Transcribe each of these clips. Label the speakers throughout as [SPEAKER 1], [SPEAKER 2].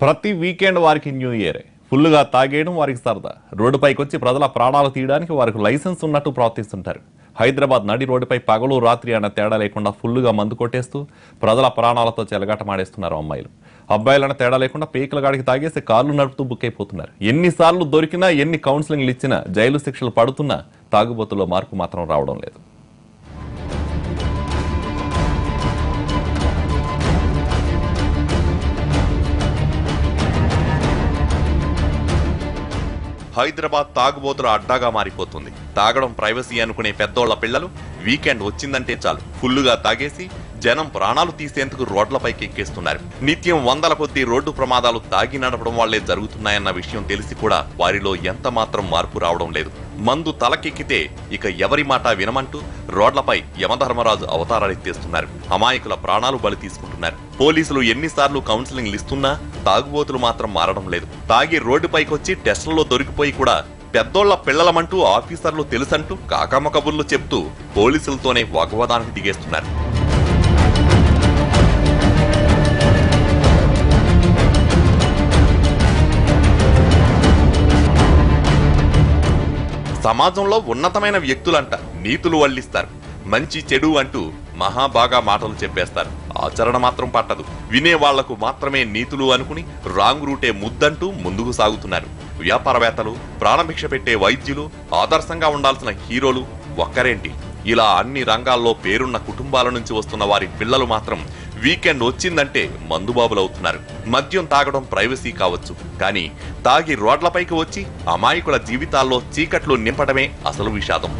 [SPEAKER 1] ప్రతి వీకెండ్ వారికి న్యూ ఇయరే. ఫుల్గా తాగేయడం వారికి సరదా. రోడ్డుపైకి వచ్చి ప్రజల ప్రాణాలు తీయడానికి వారికి లైసెన్స్ ఉన్నట్టు ప్రవర్తిస్తుంటారు. హైదరాబాద్ నడి రోడ్డుపై పగలు రాత్రి అన్న తేడా లేకుండా ఫుల్గా మందు కొట్టేస్తూ ప్రజల ప్రాణాలతో చెలగాటమాడేస్తున్నారు అమ్మాయిలు. అబ్బాయిలన్న తేడా లేకుండా పీకల గాడికి తాగేసి కార్లు నడుపుతూ బుక్ అయిపోతున్నారు ఎన్నిసార్లు దొరికినా ఎన్ని కౌన్సిలింగ్లు ఇచ్చినా జైలు శిక్షలు పడుతున్నా తాగుబోతుల్లో మార్పు మాత్రం రావడం లేదు. హైదరాబాద్ తాగుబోతుల అడ్డాగా మారిపోతుంది. తాగడం ప్రైవసీ అనుకునే పెద్దోళ్ళ పిల్లలు వీకెండ్ వచ్చిందంటే చాలు. ఫుల్లుగా తాగేసి జనం ప్రాణాలు తీసేందుకు రోడ్లపైకి ఎక్కేస్తున్నారు. నిత్యం వందల కొద్దీ రోడ్డు ప్రమాదాలు తాగి నడపడం వాళ్ళే జరుగుతున్నాయన్న విషయం తెలిసి కూడా వారిలో ఎంత మాత్రం మార్పు రావడం లేదు. మందు తలకెక్కితే ఇక ఎవరి మాట వినమంటూ రోడ్లపై యమధర్మరాజు అవతారాలెత్తేస్తున్నారు అమాయకుల ప్రాణాలు బలి తీసుకుంటున్నారు. పోలీసులు ఎన్నిసార్లు కౌన్సిలింగ్లు ఇస్తున్నా తాగుబోతులు మాత్రం మారడం లేదు. తాగి రోడ్డుపైకొచ్చి టెస్టుల్లో దొరికిపోయి కూడా పెద్దోళ్ళ పిల్లలమంటూ ఆఫీసర్లు తెలుసంటూ కాకమ్మ కబుర్లు చెప్తూ పోలీసులతోనే వాగ్వాదానికి దిగేస్తున్నారు. సమాజంలో ఉన్నతమైన వ్యక్తులంట నీతులు వల్లిస్తారు. మంచి చెడు అంటూ మహా బాగా మాటలు చెప్పేస్తారు. ఆచరణ మాత్రం పట్టదు. వినే వాళ్ళకు మాత్రమే నీతులు అనుకుని రాంగ్ రూటే ముద్దంటూ ముందుకు సాగుతున్నారు. వ్యాపారవేత్తలు ప్రాణభిక్ష పెట్టే వైద్యులు ఆదర్శంగా ఉండాల్సిన హీరోలు ఒక్కరేంటి? ఇలా అన్ని రంగాల్లో పేరున్న కుటుంబాల నుంచి వస్తున్న వారి పిల్లలు మాత్రం వీకెండ్ వచ్చిందంటే మందుబాబులవుతున్నారు. మద్యం తాగడం ప్రైవసీ కావచ్చు. కానీ తాగి రోడ్లపైకి వచ్చి అమాయకుల జీవితాల్లో చీకట్లు నింపడమే అసలు విషాదం.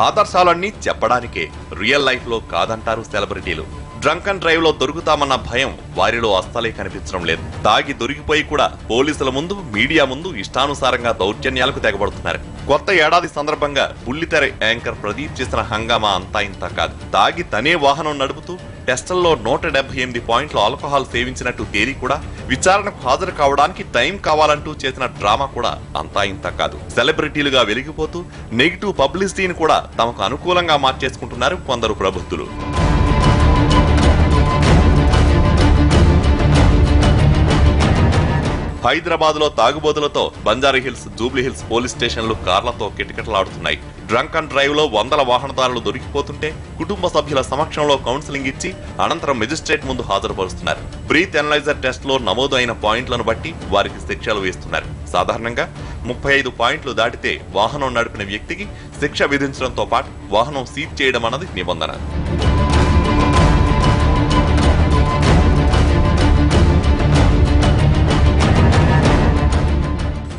[SPEAKER 1] ఆదర్శాలన్నీ చెప్పడానికే రియల్ లైఫ్లో కాదంటారు సెలబ్రిటీలు. డ్రంక్ అండ్ డ్రైవ్లో దొరుకుతామన్న భయం వారిలో అస్సలే కనిపించడం లేదు. తాగి దొరికిపోయి కూడా పోలీసుల ముందు మీడియా ముందు ఇష్టానుసారంగా దౌర్జన్యాలకు తెగబడుతున్నారు. కొత్త ఏడాది సందర్భంగా బుల్లితెర యాంకర్ ప్రదీప్ చేసిన హంగామా అంతా ఇంత కాదు. తాగి తనే వాహనం నడుపుతూ టెస్టల్లో నూట డెబ్బై ఎనిమిది పాయింట్లు ఆల్కహాల్ సేవించినట్టు తేలి కూడా విచారణకు హాజరు కావడానికి టైం కావాలంటూ చేసిన డ్రామా కూడా అంతా ఇంత కాదు. సెలబ్రిటీలుగా వెలిగిపోతూ నెగిటివ్ పబ్లిసిటీని కూడా తమకు అనుకూలంగా మార్చేసుకుంటున్నారు కొందరు ప్రబుద్ధులు హైదరాబాద్లో తాగుబోతులతో బంజారీ జూబ్లీహిల్స్ జూబ్లీ హిల్స్ పోలీస్ స్టేషన్లు కార్లతో కిటకిటలాడుతున్నాయి. డ్రంక్ అండ్ డ్రైవ్లో వందల వాహనదారులు దొరికిపోతుంటే కుటుంబ సభ్యుల సమక్షంలో కౌన్సిలింగ్ ఇచ్చి అనంతరం మెజిస్ట్రేట్ ముందు హాజరుపరుస్తున్నారు. బ్రీత్ ఎనలైజర్ టెస్ట్లో నమోదు అయిన పాయింట్లను బట్టి వారికి శిక్షలు వేస్తున్నారు. సాధారణంగా ముప్పై ఐదు పాయింట్లు దాటితే వాహనం నడిపిన వ్యక్తికి శిక్ష విధించడంతో పాటు వాహనం సీజ్ చేయడం అన్నది నిబంధన.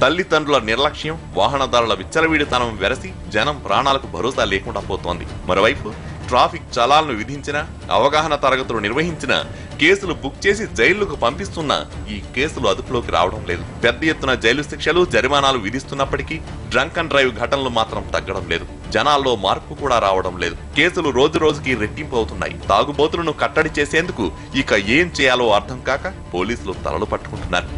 [SPEAKER 1] తల్లిదండ్రుల నిర్లక్ష్యం వాహనదారుల విచ్చలవిడితనం వెరసి జనం ప్రాణాలకు భరోసా లేకుండా పోతోంది. మరోవైపు ట్రాఫిక్ చలాలను విధించిన అవగాహన తరగతులు నిర్వహించిన కేసులు బుక్ చేసి జైళ్ళకు పంపిస్తున్నా ఈ కేసులు అదుపులోకి రావడం లేదు. పెద్ద ఎత్తున జైలు శిక్షలు జరిమానాలు విధిస్తున్నప్పటికీ డ్రంక్ అండ్ డ్రైవ్ ఘటనలు మాత్రం తగ్గడం లేదు. జనాల్లో మార్పు కూడా రావడం లేదు. కేసులు రోజు రోజుకి రెట్టింపు అవుతున్నాయి. తాగుబోతులను కట్టడి చేసేందుకు ఇక ఏం చేయాలో అర్థం కాక పోలీసులు తలలు పట్టుకుంటున్నారు.